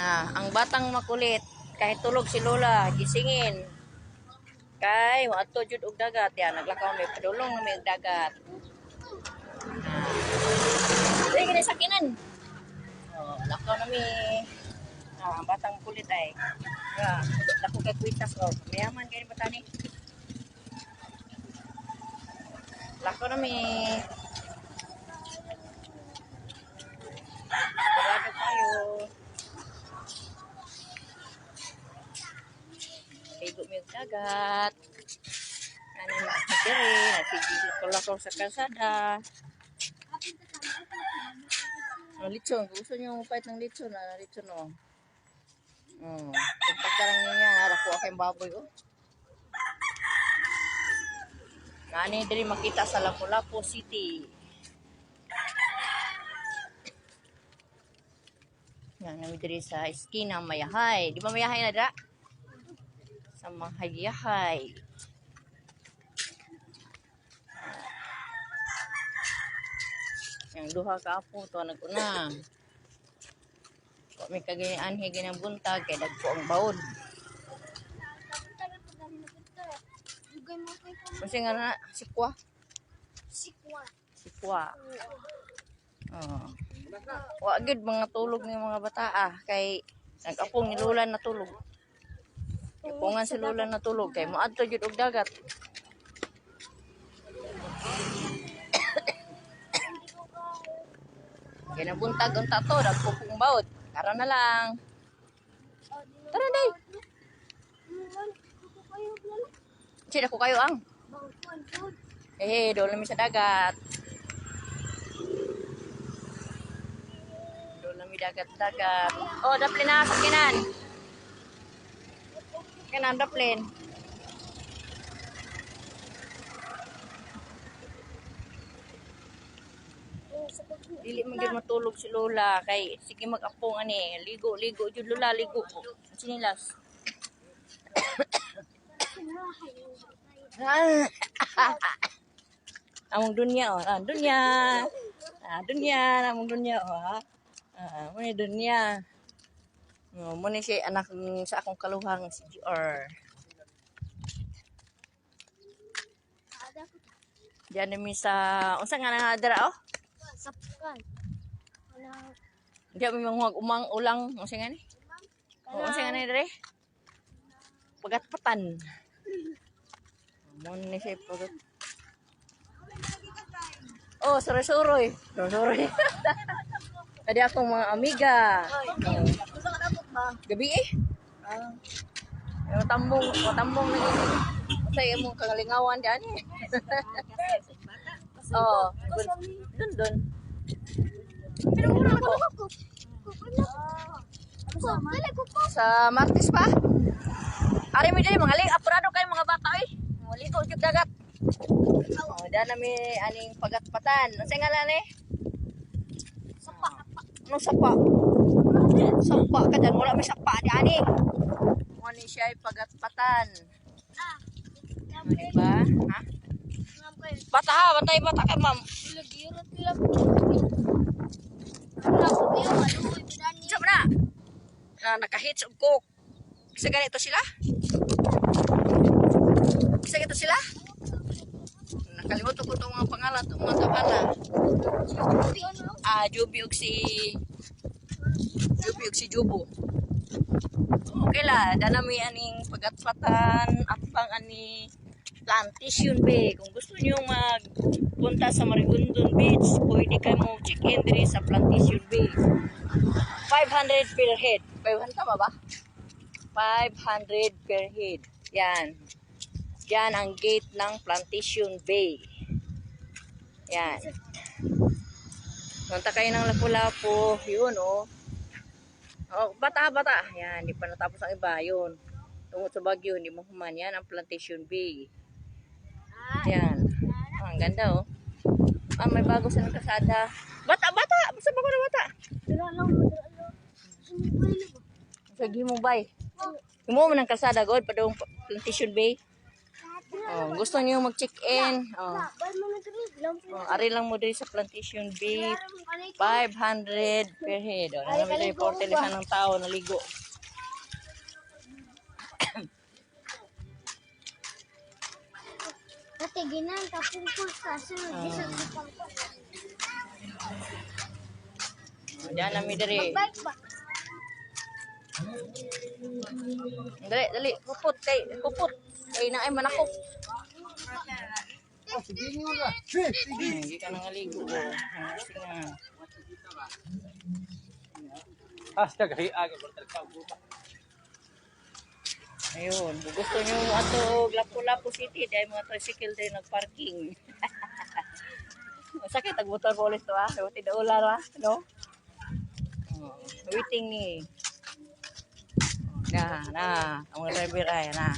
Ah, ang batang makulit, kahit tulog si Lola, gisingin. Kay, wato jud og dagat yan. Naglakaw may padulong na may dagat. Ah. Dili gini sakinan. Oh, lakaw na mi. Ah, ang batang kulit ay. Ah, dako kay kwitas ko. Mayaman kay ni batani. Lakaw na mi. Sigurado kayo. Ligo mi og dagat. Ano na dire, nagsigil ko lakaw sa kalsada. Oh, lechon. Gusto niyo pahit ng lechon, ah, lechon oh. Oh, kung pagkarang niya, harap ko aking baboy oh. Nani diri makita sa Lapu-Lapu City. Yan nami diri sa eskina Mayahay. Di ba Mayahay na dra? Sa Mahayahay. Yang duha ka apo to naguna. Wa may kagayaan higin ang buntag kay dagko ang baon. Kasi nga na sikwa, Sikwa. sikwa. Oh. Wa gid mga tulog ni mga bata ah kay nag-apong ni Lola na tulog. Ipungan si Lola na tulog kay moadto jud og dagat. Kaya nabuntag ang tato, nagpupong baot. Tara na lang. Tara, day. Sino ko kayo ang? Eh, doon namin sa dagat. Doon namin dagat-dagat. Oh, daplin na sa kinan. Kinan, daplin. Dili man gyud matulog si Lola kay sige mag-apong ani. Ligo, ligo jud Lola, ligo. Sinilas. among dunya oh, ah, dunya. Ah, dunya, among dunya oh. Ah, ni dunya. Oh, mo ni si anak sa akong kaluhang si GR. Diyan namin sa unsa nga na dara oh? Sapkan. Wala. Diyan may mga umang ulang unsa nga ni? Unsa nga ni dere? Pagatpatan. Mo ni siya pagat. Oh, suroy-suroy. Suroy-suroy. Tadi akong mga amiga. Oh. Ba? Gabi eh. Ah. Yung tambong, yung tambong na yun. Kasi yung mong kagalingawan dyan eh. Oo. Dun, dun. Pero muna ako. Sa Martis pa? Ari mi dali mga ling apurado kayo mga bata eh. Maligo jud dagat. Oh, dyan nami aning pagatpatan. Ano sa ngalan eh? Sapa. Ano sapa? Sapa ka dyan. Wala may sapa di ani. Ano ni siya ay pagatpatan. Ah. Ano diba? Ha? Bata ha, bantay bata kay ma'am. Lagirot nila. Wala ko kayo. Ano ko ibigani? Diyan na. Na nakahits og coke. Bisa ganito sila? Bisa ganito sila? Nakalimutan ko itong mga pangalan, itong mga tabanan. Ah, Juby og si... Juby og si Jubo. Okay la, danami aning pagatpatan at pang ani plantation bay. Kung gusto niyo magpunta sa Marigondon Beach, pwede kayo mo check-in diri sa plantation bay. 500 per head. 500 tama ba? 500 per head. Yan. Yan ang gate ng Plantation Bay. Yan. Punta kayo ng Lapu-Lapu. Yun, oh. Oh, bata, bata. Yan, hindi pa natapos ang iba. Yun. Tungkol sa Baguio, hindi mo human. Yan ang Plantation Bay. Yan. Oh, ang ganda, oh. Ah, may bago sa kasada. Bata, bata! Basta ba ko na bata? Sige mo bay. Imo mo ng kalsada god padong Plantation Bay. Oh, gusto niyo mag-check-in. Oh. Oh, ari lang mo diri sa plantation B. Aram ka nito. 500 per head. O, nami diri 40 lisan ng tao naligo. Dati ginan kapungkol ka. Sunod Ah. isang. Diyan nami diri. Bike ba? Dali, dali. Kupot kay kupot. Kay na ay manakop. Hindi ka nang aligo. Oh. Sige nga. Hasta kasi aga berterkau buka. Ayun, kung gusto nyo ato Lapu-Lapu City, dahil mga tricycle din nagparking. Sakit, agbutan ko ulit to ah. So, tidaula ra, no? Oh, waiting ni. Oh, na, na. Ang mga driver ay, na.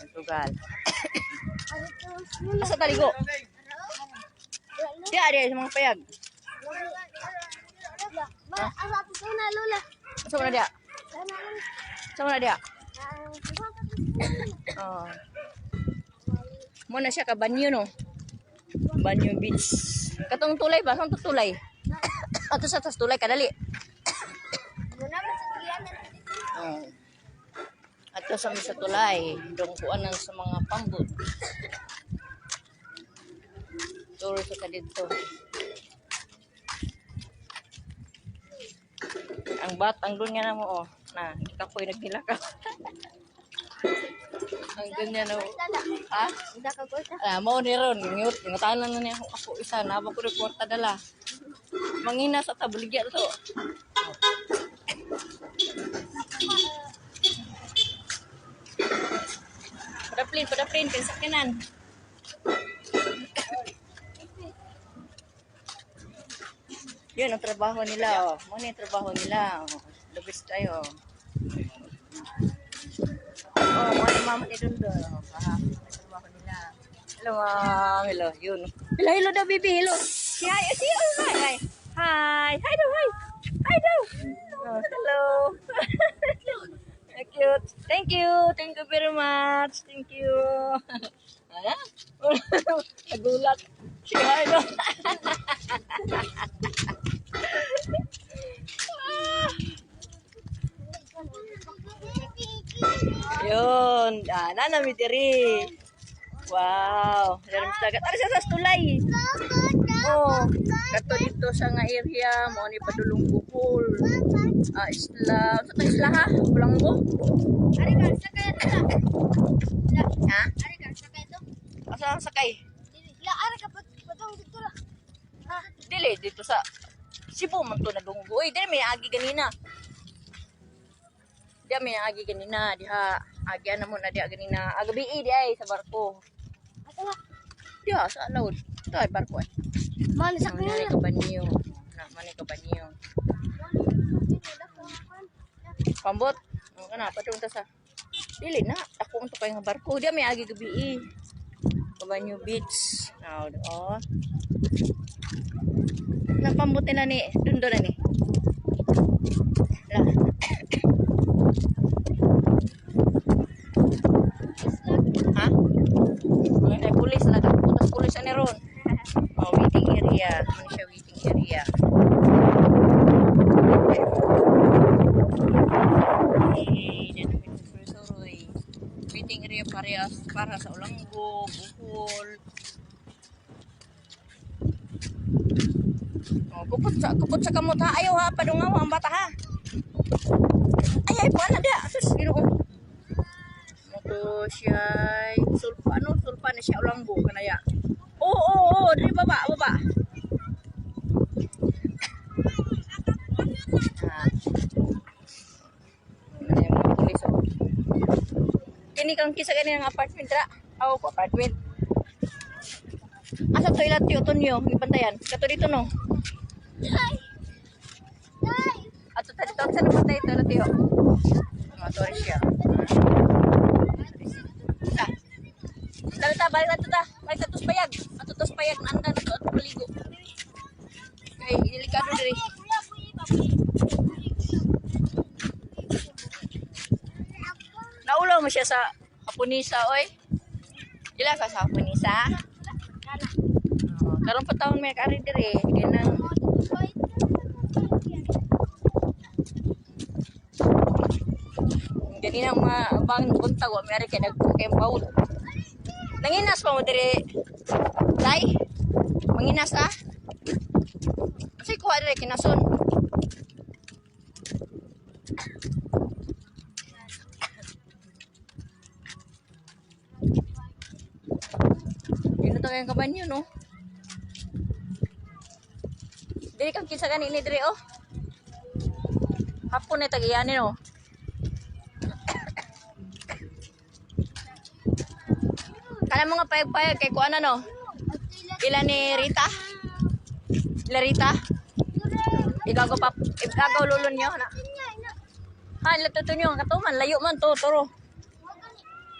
Ang tugal. Ano to? Asa taligo? Di, di, sa mga payag. Ma, asa po ko na lola. Asa mo na dia? Sana lang. Asa mo na dia? Ah, Oh. Muna siya ka banyo no. Banyo beach. Katong tulay ba? Saan to tulay? Ato sa tas tulay kadali. Muna ba sa tiyanan? Oh. Ato sa sa tulay, dong kuan nang sa mga pambot. Turo sa ka dito. Ang bat, ang doon nga na mo oh. Na, kapoy nagtilaka. ang nga na. Ha? Hindi ka ko sa. Ah, mo ni ron, ngiyot, ngutanan na niya ako, isa, nabang ko reporta dala. Mangina sa tabuligya to. Padaplin, padaplin, pinsakinan. Yun ang trabaho nila, oh. Muna yung trabaho nila, oh. Best tayo. Oh, mga mama ni Dundo. Oh, ang trabaho nila. Hello, ma'am. Hello, yun. Hello, hello daw, baby. Hello. Si hi, si hi. Hi. Hi. Hi daw, hi. Hi daw. Oh, hello. Cute. Thank you. Thank you very much. Thank you. Nagulat. Si hi daw. Yun. Ah, nanami diri. Wow. Dalam dagat. Ari sa tulay. Oh, kato dito sa nga area mo ni padulong bukol. Ah, isla. Sa isla ha? Bulanggo. Ari ka, sakay na. Ha? Ari ka, sakay ito. Asa ang sakay? La, ari ka, pat- patong dito la. Ha? Dili dito sa Cebu man to na dunggo. Uy, dili may agi ganina. Diya may agi ganina, diha. Agi na mo na diha ganina. Agabi di ay sa barko. Ato na. Diha sa laod. Ito ay barko ay. Man, Sa sakay mani na. ka banyo. Na mani ka banyo. Pambot. Ano ka na, patung ta sa. Dili na, ako unto kay nga barko. Diya may agi gabi. Kabanyo Beach. Now, oh. Napambot nila ni, dundo na ni. La. ha? Ay pulis na Putas pulis ani ron. Oh, waiting area. Ano siya waiting area? Eh, dyan namin suruy-suruy. Waiting area para, para sa Ulanggo, Buhol. Oh, kupot sa kupot sa kamot ha. Ayaw ha, padungaw ang bata ha. Ay, ay, paano dia? Sus, ginoo. Moto siya, sulpa, ano, sulpa na siya Ulanggo, kanaya. Oo, oo, oo, dali baba, baba. Ah. Ano yung mga pulis, oh. Kini kang kisa ganyan ng apartment, ra? Ako ko, apartment. Asa to ilat tiyo, Tonyo, ibantayan. Kato dito, no? Day! Ta saan naman tayo ito, tiyo? Mga tourist siya. Dali ta, balik na to ta. Balik ta tos payag. Ato tos payag, anda na to, ato paligo. Kay, delikado diri. Naulo mo siya sa Hapunisa, oy. Dila ka sa Hapunisa? Karon pa taon may kari dire. Di nang Gani nang mabang buntag wa may kay nagkay baul. Nanginas pa mo dire. Dai. Manginas ah. Kasi kuha dire kinason. To kayong kabanyo, no? Dili kang kinsa gani ni dire, oh. Hapon na tagayanin, oh. Kala mo nga payag-payag kay kuana, no? Ila ni Rita? Ila Rita? Igago pa, igago lulon niyo, na. Ha, ila tuto niyo, ang katuman, layo man to, turo.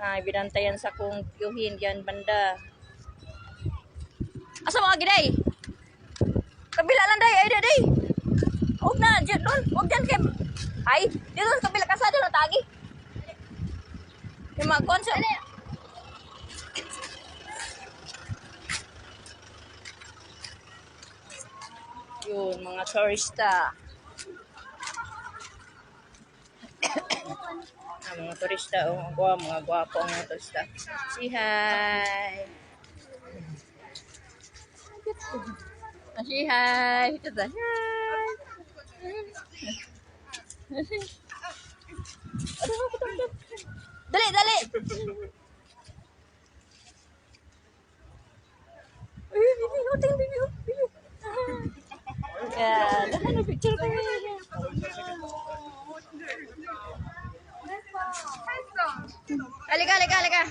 Ay, binantayan sa kong tiyuhin yan banda. Asa mga giday? Kabila lang day, ay day. Huwag na, dyan doon. Huwag dyan kay... Ay, dito sa kabila kasada na tagi. Yung mga konsa. Yun, mga turista. Ah, mga turista, oh, mga gwa, mga gwapo ang mga turista. Say hi! Say hi! Ito? Hi! Dali, dali! Ay, bibi, hotel, bibi, bibi. Yeah, dahan na picture ko. Halika, halika, halika.